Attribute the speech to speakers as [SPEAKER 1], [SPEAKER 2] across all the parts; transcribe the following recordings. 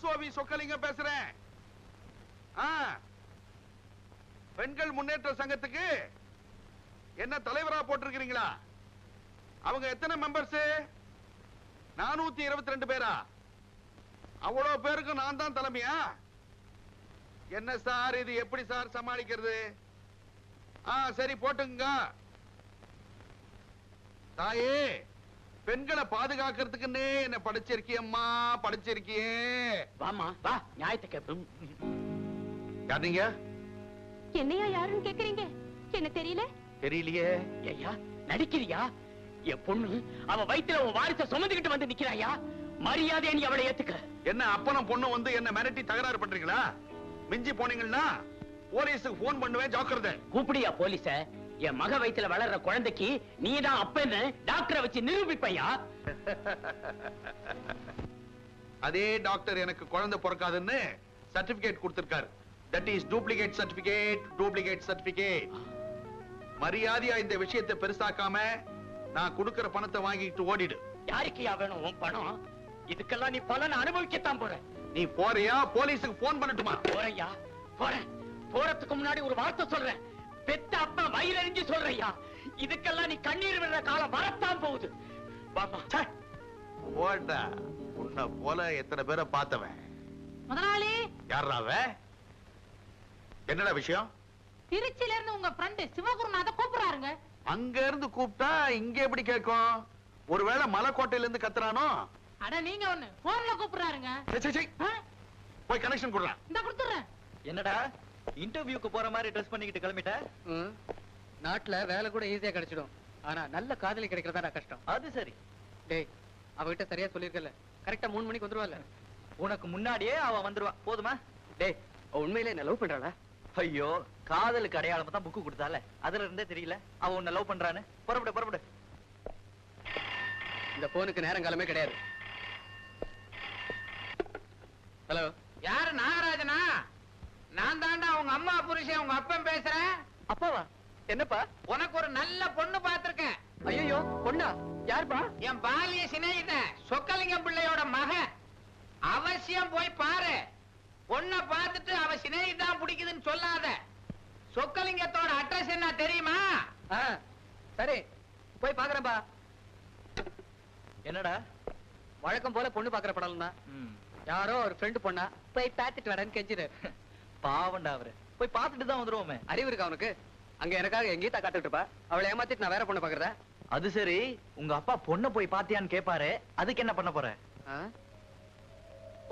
[SPEAKER 1] பூசோவி சொக்கலிங்க பேசுறேன். பெண்கள் முன்னேற்ற சங்கத்துக்கு என்ன தலைவரா போட்டிருக்கிறீங்களா? அவங்க எத்தனை மெம்பர்ஸ் நானூத்தி இருபத்தி ரெண்டு பேரா? அவ்வளவு பேருக்கு நான் தான் தலைமையா? என்ன சார் இது எப்படி சார் சமாளிக்கிறது? ஆ சரி போட்டுங்க தாயே பெண்களை பாதுகாக்கிறதுக்குன்னே என்ன படிச்சிருக்கியம்மா? படிச்சிருக்கியே.
[SPEAKER 2] வாமா வா நியாயத்தை கேட்போம்
[SPEAKER 1] யார் நீங்க
[SPEAKER 3] என்னையா யாருன்னு கேக்குறீங்க? என்ன தெரியல?
[SPEAKER 1] தெரியலையே.
[SPEAKER 2] ஐயா நடிக்கிறியா? என் பொண்ணு அவ வயித்துல உன் வாரிச சுமந்துகிட்டு வந்து நிக்கிறாயா? மரியாதையா நீ அவளை ஏத்துக்க.
[SPEAKER 1] என்ன அப்பனும் பொண்ணு வந்து என்ன மிரட்டி தகராறு பண்றீங்களா? மிஞ்சி போனீங்கன்னா போலீஸுக்கு போன் பண்ணுவேன் ஜாக்கிரதை.
[SPEAKER 2] கூப்பிடியா போலீஸ? என் மக வயித்துல வளர்ற குழந்தைக்கு நீதான் அப்பன்னு டாக்டரை வச்சு நிரூபிப்பையா?
[SPEAKER 1] அதே டாக்டர் எனக்கு குழந்தை பிறக்காதுன்னு சர்டிபிகேட் கொடுத்திருக்காரு. That is duplicate certificate duplicate certificate மரியாதையா இந்த விஷயத்தை பெருசாக்காம நான் கொடுக்கிற பணத்தை வாங்கிட்டு ஓடிடு.
[SPEAKER 2] யாருக்குயா வேணும்? உன் பணம்? இதுக்கெல்லாம் நீ பலனை அனுபவிக்கத்தான் போற.
[SPEAKER 1] நீ போறியா? போலீஸுக்கு போன் பண்ணட்டுமா?
[SPEAKER 2] போறையா போறேன். போறதுக்கு முன்னாடி ஒரு வார்த்தை சொல்றேன். பெத்த அப்பா வயிறறிஞ்சு சொல்றையா இதுக்கெல்லாம் நீ கண்ணீர் விடுற காலம் வரத்தான் போகுது.
[SPEAKER 1] உன்னை போல எத்தனை பேரை பார்த்தவன்?
[SPEAKER 4] முதலாளி.
[SPEAKER 1] யாரா அவ? என்னடா விஷயம்?
[SPEAKER 4] திருச்சியில இருந்து உங்க ஃப்ரெண்ட் சிவகுருநாத கூப்பிடுறாருங்க.
[SPEAKER 1] அங்க இருந்து கூப்பிட்டா இங்க எப்படி கேட்கும்? ஒருவேளை மலைக்கோட்டையில இருந்து கத்துறானோ?
[SPEAKER 4] அட நீங்க ஒண்ணு போன்ல கூப்பிடுறாருங்க.
[SPEAKER 1] போய் கனெக்ஷன் கொடுறான்.
[SPEAKER 4] இந்த கொடுத்துறேன்
[SPEAKER 5] என்னடா? இன்டர்வியூக்கு போற மாதிரி ட்ரெஸ் பண்ணிக்கிட்டு கிளம்பிட்ட?
[SPEAKER 6] ம். நாட்டுல வேலை கூட ஈஸியா கிடைச்சிடும். ஆனா நல்ல காதலி கிடைக்கிறதா கஷ்டம்.
[SPEAKER 5] அது சரி.
[SPEAKER 6] டேய் அவகிட்ட சரியா சொல்லிருக்கல கரெக்டா மூணு மணிக்கு வந்துருவால
[SPEAKER 5] உனக்கு முன்னாடியே அவ வந்துருவா. போதுமா?
[SPEAKER 6] டேய் அவ உண்மையிலே என்ன லவ் பண்றாளா?
[SPEAKER 5] ஐயோ காதலுக்கு அடையாளமா தான் புக்கு கொடுத்தால. அதுல இருந்தே தெரியல. அவ உன்னை லவ் பண்றான்னு. புறப்படு புறப்படு.
[SPEAKER 6] இந்த போனுக்கு நேரம் காலமே கிடையாது. ஹலோ
[SPEAKER 7] யாரு நாகராஜனா? அம்மா புருஷன் உங்க அப்பன் பேசுறேன்
[SPEAKER 6] அப்பாவா? என்னப்பா?
[SPEAKER 7] உனக்கு ஒரு நல்ல பொண்ணு பார்த்திருக்கேன்.
[SPEAKER 6] ஐயோ பொண்ணா? யாருப்பா?
[SPEAKER 7] என் பாலிய சிநேகிதன் சொக்கலிங்கம் பிள்ளையோட மகன். அவசியம் போய் பாரு. பொண்ணை பார்த்துட்டு அவ சிநேகிதான் பிடிக்குதுன்னு சொல்லாத. சொக்கலிங்கத்தோட அட்ரஸ் என்ன தெரியுமா?
[SPEAKER 6] சரி போய் பாக்குறேன்ப்பா
[SPEAKER 5] என்னடா?
[SPEAKER 6] வழக்கம் போல பொண்ணு பாக்குற படம் தான் யாரோ ஒரு ஃப்ரெண்டு பொண்ணா? போய் பார்த்துட்டு வரேன்னு கெஞ்சிரு.
[SPEAKER 5] பாவம்டா அவரு. போய் பார்த்துட்டு தான் வந்துருவோமே.
[SPEAKER 6] அறிவு இருக்கா அவனுக்கு அங்க எனக்காக எங்கேயும் காத்துட்டு இருப்பா. அவளை ஏமாத்திட்டு நான் வேற பொண்ணு பாக்குறதா
[SPEAKER 5] அது சரி. உங்க அப்பா பொண்ணை போய் பாத்தியான்னு கேப்பாரு. அதுக்கு என்ன பண்ண போற?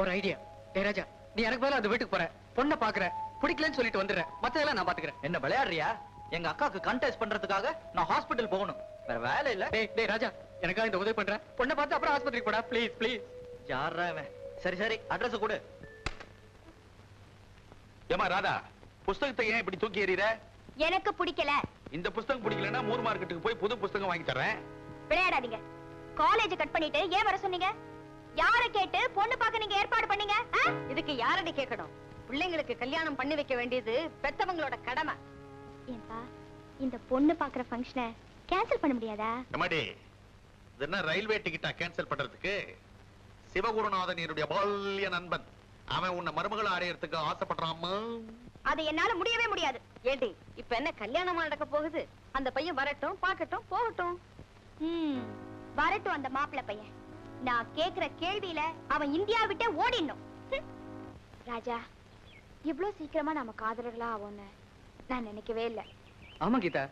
[SPEAKER 6] ஒரு ஐடியா. டேய் ராஜா நீ எனக்கு பதிலா அந்த வீட்டுக்கு போற. பொண்ணை பாக்குற பிடிக்கலன்னு சொல்லிட்டு வந்துடுறேன் மத்ததெல்லாம் நான் பாத்துக்கிறேன்
[SPEAKER 5] என்ன விளையாடுறியா? எங்க அக்காக்கு கண்டெஸ்ட் பண்றதுக்காக நான் ஹாஸ்பிடல் போகணும். வேற வேலை இல்ல.
[SPEAKER 6] டேய் டேய் ராஜா எனக்காக இந்த உதவி பண்ற. பொண்ணை பார்த்து அப்புறம் ஆஸ்பத்திரிக்கு போடா ப்ளீஸ் ப்ளீஸ்
[SPEAKER 5] யாரா இவன்? சரி சரி அட்ரஸ் கொடு.
[SPEAKER 1] ஏமா ராதா. புஸ்தகத்தை ஏன் இப்படி தூக்கி எறிகிற
[SPEAKER 3] எனக்கு பிடிக்கல.
[SPEAKER 1] இந்த புஸ்தகம் பிடிக்கலன்னா மூர் மார்க்கெட்டுக்கு போய் புது புஸ்தகம் வாங்கி தரேன்
[SPEAKER 3] விளையாடாதீங்க. காலேஜ் கட் பண்ணிட்டு ஏன் வர சொன்னீங்க? யார கேட்டு பொண்ணு பார்க்க நீங்க ஏற்பாடு பண்ணீங்க?
[SPEAKER 8] இதுக்கு யாரடி கேட்கணும் பிள்ளைங்களுக்கு கல்யாணம் பண்ணி வைக்க வேண்டியது பெத்தவங்களோட கடமை.
[SPEAKER 3] ஏன்பா இந்த பொண்ணு பாக்குற ஃபங்க்ஷனை கேன்சல் பண்ண முடியாதா?
[SPEAKER 1] இது என்ன ரயில்வே டிக்கெட்டா கேன்சல் பண்றதுக்கு? சிவகுருநாதன் என்னுடைய பால்ய நண்பன். அவன் உன்னை மருமகளை அடையறதுக்கு ஆசைப்படுறாமா
[SPEAKER 3] அது என்னால முடியவே முடியாது.
[SPEAKER 8] ஏண்டி இப்ப என்ன கல்யாணமா நடக்க போகுது? அந்த பையன் வரட்டும் பார்க்கட்டும் போகட்டும்.
[SPEAKER 3] ம், வரட்டும் அந்த மாப்பிள்ளை பையன். நான் கேக்குற கேள்வியில அவன் இந்தியா விட்டே ஓடிடணும். ராஜா இவ்ளோ சீக்கிரமா நாம காதலர்களா ஆவோன்னு நான் நினைக்கவே இல்ல.
[SPEAKER 6] ஆமா கீதா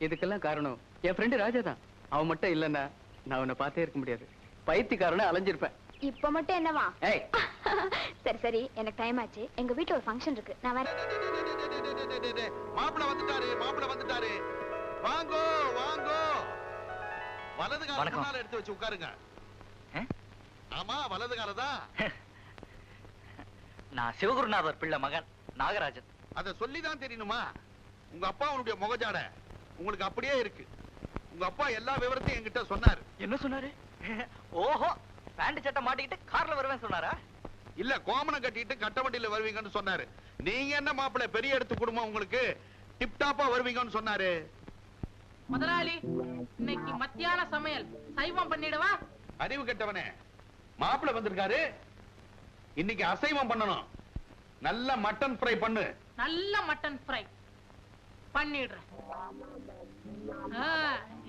[SPEAKER 6] இதுக்கெல்லாம் காரணம் என் ஃப்ரெண்டு ராஜா தான். அவன் மட்டும் இல்லைன்னா நான் உன்னை பார்த்தே இருக்க முடியாது. பைத்தியக்காரனை அலைஞ்சிருப்பேன்.
[SPEAKER 3] இப்ப மட்டும் என்னவா?
[SPEAKER 6] ஏய்
[SPEAKER 3] சரி சரி. எனக்கு டைம் ஆச்சு. எங்க வீட்டுல ஒரு ஃபங்க்ஷன் இருக்கு. நான் வரேன்.
[SPEAKER 1] மாப்பிள வந்துட்டாரு மாப்பிள வந்துட்டாரு. வாங்கோ வாங்கோ. வலது கால. முன்னால எடுத்து வச்சு உட்காருங்க? ஆமா வலது காலதான்
[SPEAKER 5] நான் சிவகுருநாதர் பிள்ளை மகன் நாகராஜன்.
[SPEAKER 1] அத சொல்லிதான் தெரியணுமா? உங்க அப்பா உன்னுடைய முகஜாட. உங்களுக்கு அப்படியே இருக்கு. உங்க அப்பா எல்லா விவரத்தையும் என்கிட்ட சொன்னாரு.
[SPEAKER 5] என்ன சொன்னாரு? ஓஹோ பேண்ட் சட்டை மாட்டிக்கிட்டு கார்ல வருவேன் சொன்னாரா?
[SPEAKER 1] இல்ல கோமணம் கட்டிட்டு கட்ட வண்டியில வருவீங்கன்னு சொன்னாரு. நீங்க என்ன மாப்பிள்ளை பெரிய இடத்து குடும்பம் உங்களுக்கு? டிப் டாப்பா வருவீங்கன்னு சொன்னாரு.
[SPEAKER 4] முதலாளி இன்னைக்கு மத்தியான சமையல். சைவம் பண்ணிடவா?
[SPEAKER 1] அறிவு கெட்டவனே மாப்பிள்ளை வந்திருக்காரு. இன்னைக்கு அசைவம் பண்ணணும். நல்ல மட்டன் ஃப்ரை பண்ணு.
[SPEAKER 4] நல்ல மட்டன் ஃப்ரை பண்ணிடுறேன்.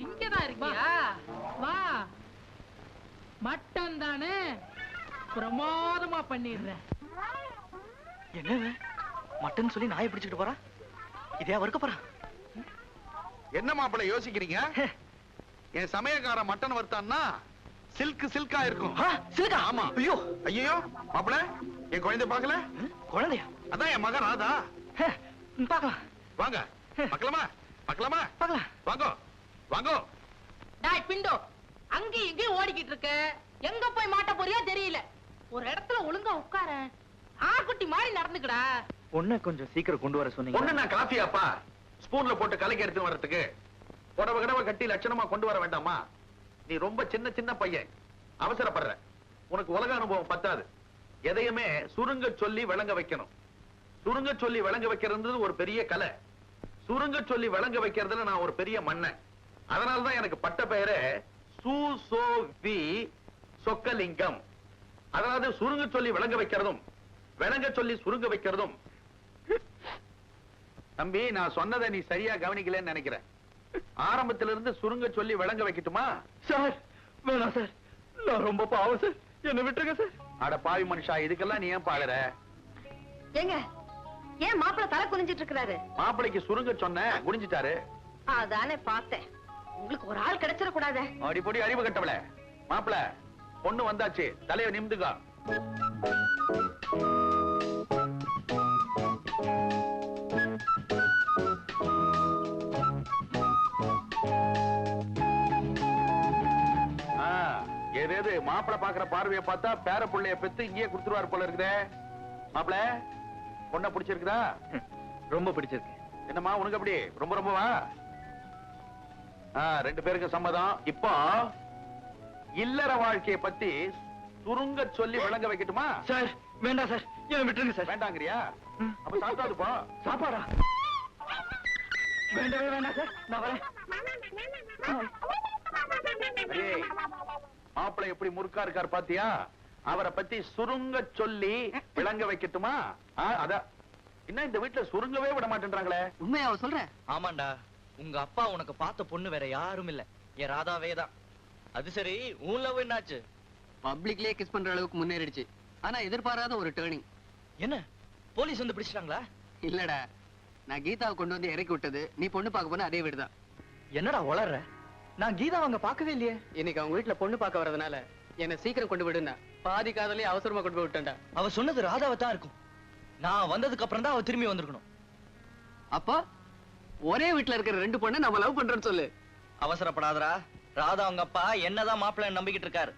[SPEAKER 4] இங்கதான் இருக்கியா? வா. மட்டன் தானே? பிரமாதமா பண்ணிடுறேன்
[SPEAKER 5] என்ன மட்டன் சொல்லி நாயை பிடிச்சிட்டு போறா? இதே வறுக்க போறா?
[SPEAKER 1] என்ன மாப்பிள யோசிக்கிறீங்க? என் சமயக்கார மட்டன் வறுத்தான்னா சில்க் சில்கா இருக்கும்.
[SPEAKER 5] ஆ, சிலுக்கா?
[SPEAKER 1] ஆமா.
[SPEAKER 5] ஐயோ.
[SPEAKER 1] ஐயோ மாப்பிள என் குழந்தை பார்க்கல?
[SPEAKER 5] ம், குழந்தையா?
[SPEAKER 1] அதான் என் மகன் ராதா.
[SPEAKER 5] ஹே, ம், பார்க்கலாம்.
[SPEAKER 1] வாங்க. பார்க்கலாமா? பார்க்கலாமா?
[SPEAKER 5] பார்க்கலாம்.
[SPEAKER 1] வாங்கோ. வாங்கோ.
[SPEAKER 4] டாய் பிண்டோ அங்கேயும் இங்கேயும் ஓடிக்கிட்டு இருக்க. எங்க போய் மாட்ட போறியோ தெரியல. ஒரு இடத்துல ஒழுங்கா உட்கார. ஆக்குட்டி மாதிரி நடந்துக்கடா.
[SPEAKER 5] பொண்ணை கொஞ்சம் சீக்கிரம் கொண்டு வர சொன்னீங்க
[SPEAKER 1] ஒண்ணு நான் காஃபியாப்பா? ஸ்பூன்ல போட்டு கலக்கி எடுத்து வர்றதுக்கு. புடவை கடவை கட்டி லட்சணமா கொண்டு வர வேண்டாமா? நீ ரொம்ப சின்ன சின்ன பையன். அவசரப்படுற. உனக்கு உலக அனுபவம் பத்தாது. எதையுமே சுருங்க சொல்லி விளங்க வைக்கணும். சுருங்க சொல்லி விளங்க வைக்கிறது ஒரு பெரிய கலை. சுருங்க சொல்லி விளங்க வைக்கிறதுல நான் ஒரு பெரிய மன்னன். அதனாலதான் எனக்கு பட்ட பெயரே சு சோ வி சொக்கலிங்கம். அதாவது சுருங்க சொல்லி விளங்க வைக்கிறதும் விளங்க சொல்லி சுருங்க வைக்கிறதும். தம்பி நான் சொன்னதை நீ சரியா கவனிக்கலன்னு நினைக்கிறேன். ஆரம்பத்துல இருந்து சுருங்க சொல்லி விளங்க வைக்கட்டுமா?
[SPEAKER 5] சார் வேணாம் சார். நான் ரொம்ப பாவம் சார். என்ன விட்டுருங்க சார்.
[SPEAKER 1] அட பாவி மனுஷா இதுக்கெல்லாம் நீ ஏன் பாடுற?
[SPEAKER 8] ஏங்க ஏன் மாப்பிள்ள தலை குனிஞ்சிட்டு இருக்கிறாரு
[SPEAKER 1] மாப்பிளைக்கு சுருங்க சொன்ன குடிஞ்சிட்டாரு
[SPEAKER 8] அதானே பார்த்தேன். உங்களுக்கு ஒரு ஆள் கிடைச்சிட கூடாதே
[SPEAKER 1] அடி பொடி அறிவு கட்டவள. மாப்பிள பொண்ணு வந்தாச்சு தலைய நிமிந்துக்கா. ஆ, ஏதேது மாப்பிள பாக்குற பார்வைய பார்த்தா பேர புள்ளைய பெத்து இங்கேயே கொடுத்துருவாரு போல இருக்குதே. மாப்பிள பொண்ண பிடிச்சிருக்குதா?
[SPEAKER 5] ரொம்ப பிடிச்சிருக்கு.
[SPEAKER 1] என்னம்மா உனக்கு அப்படி ரொம்ப ரொம்பவா? ரெண்டு பேருக்கு சம்மதம். இப்போ இல்லற வாழ்க்கைய பத்தி சுருங்க சொல்லி விளங்க வைக்கட்டுமா?
[SPEAKER 5] சார் வேண்டாம் சார். என்ன விட்டுருங்க சார்.
[SPEAKER 1] வேண்டாங்கறியா. அப்ப சாப்பிட்டாது போ.
[SPEAKER 5] சாப்பாடா? வேண்டவே வேண்டாம் சார். நான் வரேன்.
[SPEAKER 1] மாப்பிள்ளை எப்படி முறுக்கா இருக்கார் பாத்தியா? அவரை பத்தி சுருங்க சொல்லி விளங்க வைக்கட்டுமா? அதான் என்ன இந்த வீட்டுல சுருங்கவே விட மாட்டேன்றாங்களே?
[SPEAKER 6] உண்மையா அவ சொல்ற?
[SPEAKER 5] ஆமாண்டா. உங்க அப்பா உனக்கு பார்த்த பொண்ணு வேற யாரும் இல்ல. என் ராதாவே தான். அது சரி உன் லவ் என்னாச்சு?
[SPEAKER 6] பப்ளிக்லயே கிஸ் பண்ற அளவுக்கு முன்னேறிடுச்சு. ஆனா எதிர்பாராத ஒரு டேர்னிங்
[SPEAKER 5] என்ன? போலீஸ் வந்து பிடிச்சிட்டாங்களா?
[SPEAKER 6] இல்லடா. நான் கீதாவை கொண்டு வந்து இறக்கி விட்டது. நீ பொண்ணு பார்க்க போன அதே வீடுதான்.
[SPEAKER 5] என்னடா வளர்ற நான் கீதா அங்க பார்க்கவே இல்லையே.
[SPEAKER 6] இன்னைக்கு அவங்க வீட்டுல பொண்ணு பார்க்க வரதுனால என்னை சீக்கிரம் கொண்டு விடுனா பாதி காதலே அவசரமா கொண்டு போய் விட்டேன்டா.
[SPEAKER 5] அவ சொன்னது ராதாவை தான் இருக்கும். நான் வந்ததுக்கு அப்புறம் தான் அவ திரும்பி வந்திருக்கணும்.
[SPEAKER 6] அப்போ ஒரே வீட்டுல இருக்கிற ரெண்டு பொண்ணை நம்ம லவ் பண்றோம்னு சொல்லு.
[SPEAKER 5] அவசரப்படாதடா. ராதா அவங்க அப்பா என்னதான் மாப்பிள்ளை நம்பிக்கிட்டு இருக்காரு.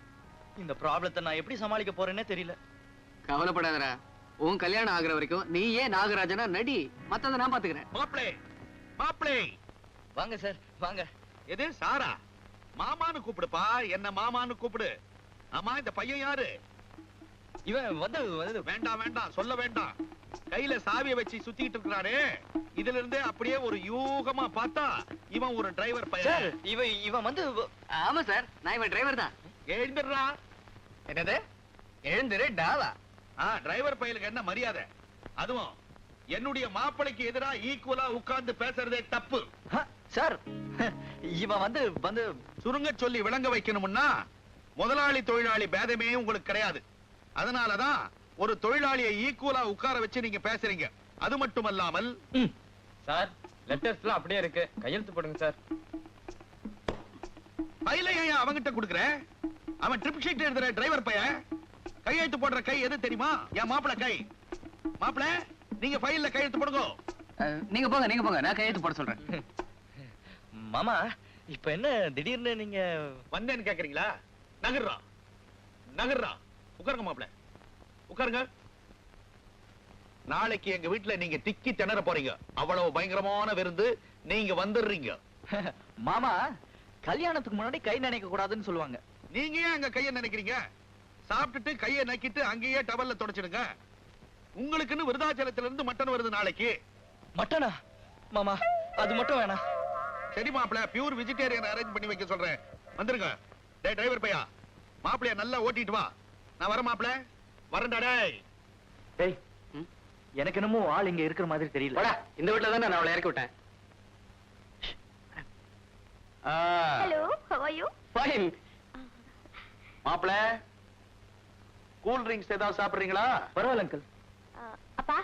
[SPEAKER 5] இந்த ப்ராப்ளத்தை நான் எப்படி சமாளிக்க போறேன்னே தெரியல.
[SPEAKER 6] கவலைப்படாதடா. உன் கல்யாணம் ஆகுற வரைக்கும் நீ ஏன் நாகராஜனா நடி. மத்தத நான் பாத்துக்கிறேன்.
[SPEAKER 1] மாப்பிளே மாப்பிளே.
[SPEAKER 5] வாங்க சார் வாங்க.
[SPEAKER 1] எது? சாரா? மாமான்னு கூப்பிடுப்பா. என்ன மாமான்னு கூப்பிடு. ஆமா இந்த பையன் யாரு?
[SPEAKER 5] இவன் வந்து வந்து
[SPEAKER 1] வேண்டாம் வேண்டாம் சொல்ல வேண்டாம் கையில சாவியை வச்சு சுத்திட்டு இருக்கிறாரு இதுல இருந்தே அப்படியே ஒரு யூகமா பார்த்தா இவன் ஒரு டிரைவர் பையன்.
[SPEAKER 5] இவன் இவன் வந்து
[SPEAKER 6] ஆமா சார் நான் இவன் டிரைவர் தான்.
[SPEAKER 1] எழுந்துடுறா
[SPEAKER 6] என்னது? எழுந்துரு டாவா.
[SPEAKER 1] ஆ டிரைவர் பையலுக்கு என்ன மரியாதை? அதுவும் என்னுடைய மாப்பிளைக்கு எதிரா ஈக்குவலா உட்கார்ந்து பேசுறதே தப்பு.
[SPEAKER 5] சார் இவன் வந்து வந்து
[SPEAKER 1] சுருங்க சொல்லி விளங்க வைக்கணும்னா முதலாளி தொழிலாளி பேதமே உங்களுக்கு கிடையாது. அதனாலதான் ஒரு தொழிலாளியை ஈக்குவலா உட்கார வச்சு நீங்க பேசுறீங்க. அது மட்டுமல்லாமல்
[SPEAKER 5] ம்,
[SPEAKER 9] சார் லெட்டர்ஸ் எல்லாம் அப்படியே இருக்கு. கையெழுத்து போடுங்க சார்.
[SPEAKER 1] பையில ஏன் அவங்கிட்ட கொடுக்குற? அவன் ட்ரிப் ஷீட் எழுதுற டிரைவர் பையன். கையெழுத்து போடுற கை எது தெரியுமா? என் மாப்பிள கை. மாப்பிள நீங்க ஃபைல்ல கையெழுத்து போடுங்க.
[SPEAKER 6] நீங்க போங்க நீங்க போங்க. நான் கையெழுத்து போட சொல்றேன்.
[SPEAKER 5] மாமா இப்ப என்ன திடீர்னு நீங்க
[SPEAKER 1] வந்தேன்னு கேக்குறீங்களா? நகர்றான் நகர்றான் உட்காருங்க மாப்பிள. உட்காருங்க. நாளைக்கு எங்க வீட்டுல நீங்க திக்கி திணற போறீங்க. அவ்வளவு பயங்கரமான விருந்து நீங்க வந்துடுறீங்க.
[SPEAKER 5] மாமா கல்யாணத்துக்கு முன்னாடி கை நினைக்க கூடாதுன்னு சொல்லுவாங்க.
[SPEAKER 1] நீங்க ஏன் அங்க கைய நினைக்கிறீங்க? சாப்பிட்டுட்டு கைய நக்கிட்டு அங்கேயே டவல்ல தொடச்சிடுங்க. உங்களுக்குன்னு விருதாச்சலத்துல இருந்து மட்டன் வருது நாளைக்கு.
[SPEAKER 5] மட்டனா? மாமா அது மட்டும் வேணாம்
[SPEAKER 1] சரி மாப்பிள பியூர் வெஜிடேரியன் அரேஞ்ச் பண்ணி வைக்க சொல்றேன். வந்துருங்க. டிரைவர் பையா. மாப்பிளைய நல்லா ஓட்டிட்டு வா. நான் வர மாப்பிள. வரண்டா டேய்.
[SPEAKER 5] டேய் எனக்கு என்னமோ ஆள் இங்க இருக்கிற மாதிரி தெரியல.
[SPEAKER 6] இந்த வீட்டுல தானே நான் அவளை இறக்கி விட்டேன்.
[SPEAKER 3] Hello how are you?
[SPEAKER 6] Fine
[SPEAKER 1] மாப்பிள கூல் ட்ரிங்க்ஸ் ஏதாவது சாப்பிடுறீங்களா?
[SPEAKER 5] பரவாயில்ல அங்கிள்
[SPEAKER 3] அஹ், அப்பா.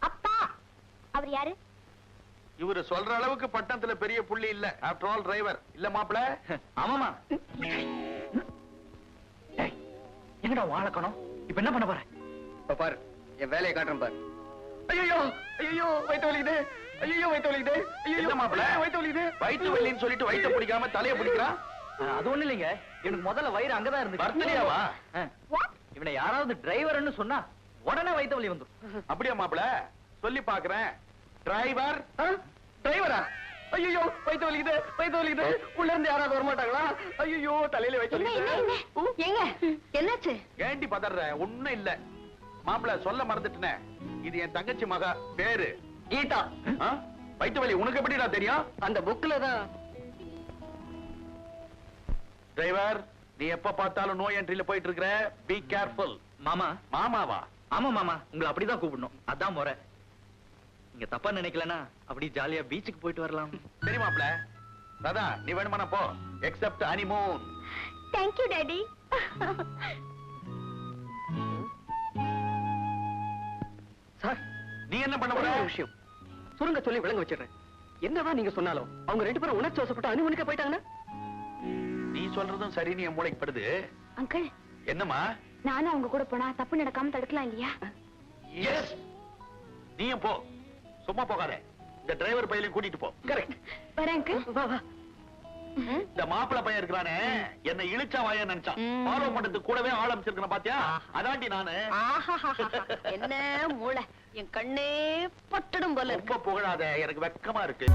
[SPEAKER 3] அப்பா. அவர் யாரு?
[SPEAKER 1] இவரு சொல்ற அளவுக்கு பட்டணத்துல பெரிய புள்ளி இல்ல. ஆஃப்டர் ஆல் டிரைவர் இல்ல மாப்பிள?
[SPEAKER 5] ஆமாமா எங்கடா வாழக்கணும் இப்ப என்ன பண்ண போற?
[SPEAKER 6] இப்ப பாரு என் வேலையை காட்டுறேன் பாரு. ஐயோ ஐயோ வயித்து வலிக்குது. ஐயோ வயித்து வலிக்குது.
[SPEAKER 1] என்ன மாப்பிள
[SPEAKER 6] வயித்து வலிக்குது.
[SPEAKER 1] வயிற்று வலின்னு சொல்லிட்டு வயிற்ற பிடிக்காம தலைய பிடிக்கிறான்
[SPEAKER 5] அது ஒண்ணு இல்லைங்க. எனக்கு முதல்ல வயிறு அங்கதான் இருந்துச்சு.
[SPEAKER 1] பர்த்டேவா?
[SPEAKER 5] இவனை யாராவது டிரைவர்னு சொன்னா உடனே வயித்து வலி வந்துரும்.
[SPEAKER 1] அப்படியா மாப்பிள சொல்லி பாக்குறேன். டிரைவர்?
[SPEAKER 6] டிரைவரா? ஐயோ வயித்து வலிக்குது வயித்து வலிக்குது. உள்ள இருந்து யாராவது வர மாட்டாங்களா ஐயோ தலையில
[SPEAKER 8] என்ன ஏங்க என்னாச்சு?
[SPEAKER 1] ஏண்டி பதற ஒண்ணும் இல்ல. மாப்பிள சொல்ல மறந்துட்டேனே. இது என் தங்கச்சி மக பேரு.
[SPEAKER 6] கீதா?
[SPEAKER 1] வயித்து வலி உனக்கு எப்படிடா தெரியும்?
[SPEAKER 6] அந்த புக்ல தான்.
[SPEAKER 1] டிரைவர் நீ எப்ப பார்த்தாலும் நோ என்ட்ரில போயிட்டு இருக்கிற? பி கேர்ஃபுல்
[SPEAKER 5] மாமா.
[SPEAKER 1] மாமாவா?
[SPEAKER 5] ஆமா மாமா. உங்களை அப்படிதான் கூப்பிடணும். அதான் முறை. நீங்க தப்பா நினைக்கலனா அப்படி ஜாலியா பீச்சுக்கு போயிட்டு வரலாம்.
[SPEAKER 1] சரி மாப்பிள. ராதா நீ வேணுமானா போ. Except honeymoon
[SPEAKER 3] thank you daddy
[SPEAKER 6] sir
[SPEAKER 1] நீ என்ன பண்ண போற?
[SPEAKER 6] ஒரு விஷயம் சுருங்க சொல்லி விளங்க வச்சிடுறேன். என்னதான் நீங்க சொன்னாலும் அவங்க ரெண்டு பேரும் உணர்ச்சி வசப்பட்டு அனுமதிக்க போயிட்டாங்கன்னா?
[SPEAKER 1] நீ சொல்றதும் சரின்னு என் மூளைக்கு படுது.
[SPEAKER 3] அங்கிள்
[SPEAKER 1] என்னம்மா?
[SPEAKER 3] நானும் அவங்க கூட போனா தப்பு நடக்காம தடுக்கலாம் இல்லையா?
[SPEAKER 1] எஸ் நீயும் போ. சும்மா போகாத. இந்த டிரைவர் பையலையும் கூட்டிட்டு போ.
[SPEAKER 6] கரெக்ட்
[SPEAKER 3] வரேன் அங்கிள்.
[SPEAKER 6] வா வா
[SPEAKER 1] இந்த மாப்பிள பையன் இருக்கிறானே. என்ன இழுச்சா வாய நினைச்சான். ஃபாலோ பண்றதுக்கு கூடவே ஆரம்பிச்சிருக்கேன் பாத்தியா? அதாண்டி நானு.
[SPEAKER 8] என்ன மூளை. என் கண்ணே பட்டுடும் போல இருக்கு.
[SPEAKER 1] ரொம்ப புகழாத. எனக்கு வெக்கமா இருக்கு.